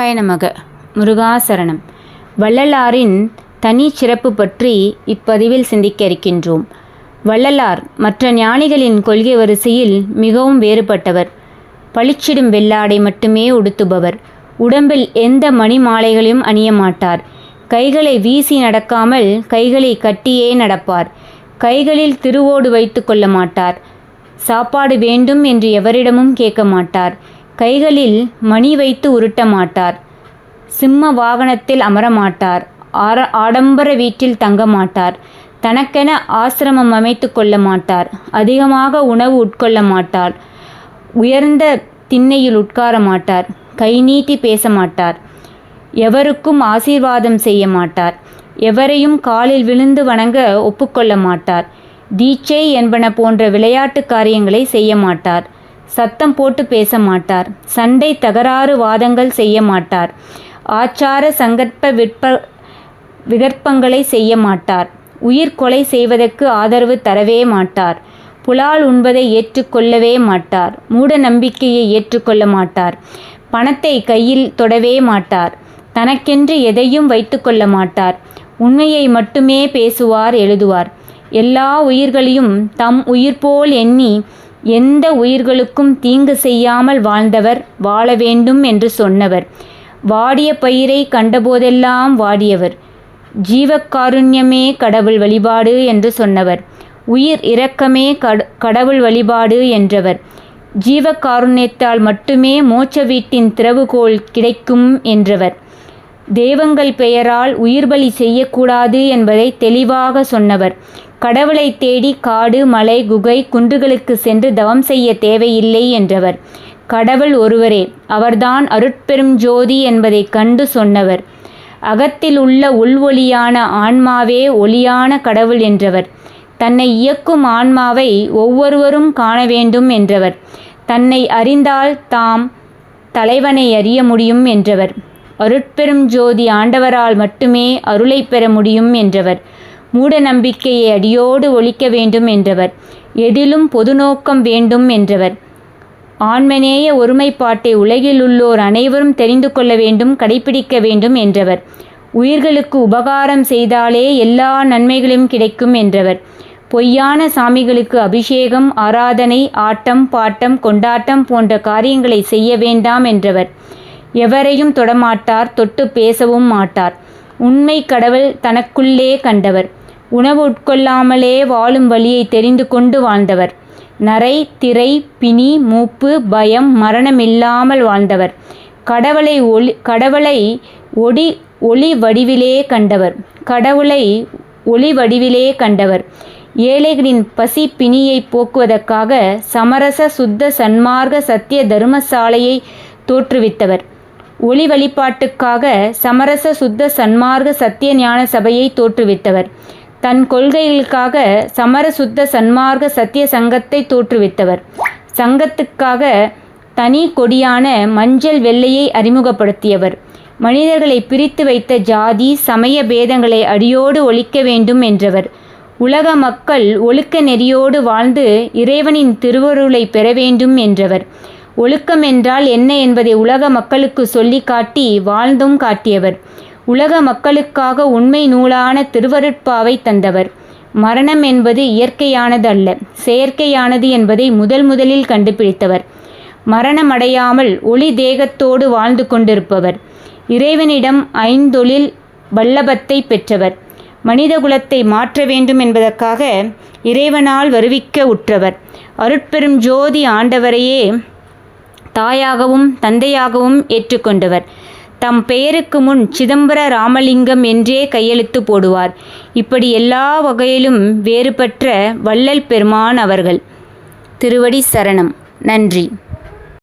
நமக முருகாசரணம். வள்ளலாரின் தனி சிறப்பு பற்றி இப்பதிவில் சிந்திக்க இருக்கின்றோம். வள்ளலார் மற்ற ஞானிகளின் கொள்கை வரிசையில் மிகவும் வேறுபட்டவர். பளிச்சிடும் வெள்ளாடை மட்டுமே உடுத்துபவர். உடம்பில் எந்த மணி மாலைகளையும் அணிய மாட்டார் கைகளை வீசி நடக்காமல் கைகளை கட்டியே நடப்பார். கைகளில் திருவோடு வைத்து கொள்ள மாட்டார். சாப்பாடு வேண்டும் என்று எவரிடமும் கேட்க மாட்டார். கைகளில் மணி வைத்து உருட்ட மாட்டார். சிம்ம வாகனத்தில் அமரமாட்டார் ஆர ஆடம்பர வீட்டில் தங்க மாட்டார். தனக்கென ஆசிரமம் அமைத்து கொள்ள மாட்டார். அதிகமாக உணவு உட்கொள்ள மாட்டார். உயர்ந்த திண்ணையில் உட்கார மாட்டார். கை நீட்டி பேச மாட்டார். எவருக்கும் ஆசீர்வாதம் செய்ய மாட்டார். எவரையும் காலில் விழுந்து வணங்க ஒப்புக்கொள்ள மாட்டார். தீட்சை என்பன போன்ற விளையாட்டு காரியங்களை செய்ய மாட்டார். சத்தம் போட்டு பேச மாட்டார் சண்டை தகராறு வாதங்கள் செய்ய மாட்டார் ஆச்சார சங்கற்ப விற்ப விகற்பங்களை செய்ய மாட்டார் உயிர் கொலை செய்வதற்கு ஆதரவு தரவே மாட்டார். புலால் உண்பதை ஏற்றுக்கொள்ளவே மாட்டார். மூட நம்பிக்கையை ஏற்றுக்கொள்ள மாட்டார். பணத்தை கையில் தொடவே மாட்டார். தனக்கென்று எதையும் வைத்துக்கொள்ள மாட்டார். உண்மையை மட்டுமே பேசுவார் எழுதுவார். எல்லா உயிர்களையும் தம் உயிர் போல் எண்ணி எந்த உயிர்களுக்கும் தீங்கு செய்யாமல் வாழ்ந்தவர் வாழ வேண்டும் என்று சொன்னவர். வாடிய பயிரை கண்டபோதெல்லாம் வாடியவர். ஜீவக்காருண்யமே கடவுள் வழிபாடு என்று சொன்னவர். உயிர் இரக்கமே கட கடவுள் வழிபாடு என்றவர். ஜீவக்காருண்யத்தால் மட்டுமே மோட்ச வீட்டின் திறவுகோல் கிடைக்கும் என்றவர். தெய்வங்கள் பெயரால் உயிர்பலி செய்யக்கூடாது என்பதை தெளிவாக சொன்னவர். கடவுளை தேடி காடு மலை குகை குன்றுகளுக்கு சென்று தவம் செய்ய தேவையில்லை என்றவர். கடவுள் ஒருவரே அவர்தான் அருட்பெரும் ஜோதி என்பதை கண்டு சொன்னவர். அகத்தில் உள்ள உள்வொளியான ஆன்மாவே ஒளியான கடவுள் என்றவர். தன்னை இயக்கும் ஆன்மாவை ஒவ்வொருவரும் காண வேண்டும் என்றவர். தன்னை அறிந்தால் தாம் தலைவனை அறிய முடியும் என்றவர். அருட்பெரும் ஜோதி ஆண்டவரால் மட்டுமே அருளை பெற முடியும் என்றவர். மூட நம்பிக்கையை அடியோடு ஒழிக்க வேண்டும் என்றவர். எதிலும் பொதுநோக்கம் வேண்டும் என்றவர். ஆண்மநேய ஒருமைப்பாட்டை உலகில் உள்ளோர் அனைவரும் தெரிந்து கொள்ள வேண்டும் கடைபிடிக்க வேண்டும் என்றவர். உயிர்களுக்கு உபகாரம் செய்தாலே எல்லா நன்மைகளும் கிடைக்கும் என்றவர். பொய்யான சாமிகளுக்கு அபிஷேகம் ஆராதனை ஆட்டம் பாட்டம் கொண்டாட்டம் போன்ற காரியங்களை செய்ய வேண்டாம் என்றவர். எவரையும் தொடமாட்டார் தொட்டு பேசவும் மாட்டார். உண்மை கடவுள் தனக்குள்ளே கண்டவர். உணவு உட்கொள்ளாமலே வாழும் வழியை தெரிந்து கொண்டு வாழ்ந்தவர். நரை திரை பிணி மூப்பு பயம் மரணமில்லாமல் வாழ்ந்தவர். கடவுளை ஒளி கடவுளை ஒடி ஒளி வடிவிலே கண்டவர். கடவுளை ஒளி வடிவிலே கண்டவர். ஏழைகளின் பசி பிணியை போக்குவதற்காக சமரச சுத்த சன்மார்க்க சத்திய தர்மசாலையை தோற்றுவித்தவர். ஒளி வழிபாட்டுக்காக சமரச சுத்த சன்மார்க்க சத்திய ஞான சபையை தோற்றுவித்தவர். தன் கொள்கைகளுக்காக சமரசுத்த சன்மார்க்க சத்திய சங்கத்தை தோற்றுவித்தவர். சங்கத்துக்காக தனி கொடியான மஞ்சள் வெள்ளையை அறிமுகப்படுத்தியவர். மனிதர்களை பிரித்து வைத்த ஜாதி சமய பேதங்களை அடியோடு ஒழிக்க வேண்டும் என்றவர். உலக மக்கள் ஒழுக்க நெறியோடு வாழ்ந்து இறைவனின் திருவருளை பெற வேண்டும் என்றவர். ஒழுக்கம் என்றால் என்ன என்பதை உலக மக்களுக்கு சொல்லி காட்டி வாழ்ந்தும் காட்டியவர். உலக மக்களுக்காக உண்மை நூலான திருவருட்பாவை தந்தவர். மரணம் என்பது இயற்கையானது அல்ல செயற்கையானது என்பதை முதல் முதலில் கண்டுபிடித்தவர். மரணமடையாமல் ஒளி தேகத்தோடு வாழ்ந்து கொண்டிருப்பவர். இறைவனிடம் ஐந்தொழில் வல்லபத்தை பெற்றவர். மனிதகுலத்தை மாற்ற வேண்டும் என்பதற்காக இறைவனால் வருவிக்க உற்றவர். அருட்பெரும் ஜோதி ஆண்டவரையே தாயாகவும் தந்தையாகவும் ஏற்றுக்கொண்டவர். தம் பெயருக்கு முன் சிதம்பர ராமலிங்கம் என்றே கையெழுத்து போடுவார். இப்படி எல்லா வகையிலும் வேறுபட்ட வள்ளல் பெருமான் அவர்கள். திருவடி சரணம். நன்றி.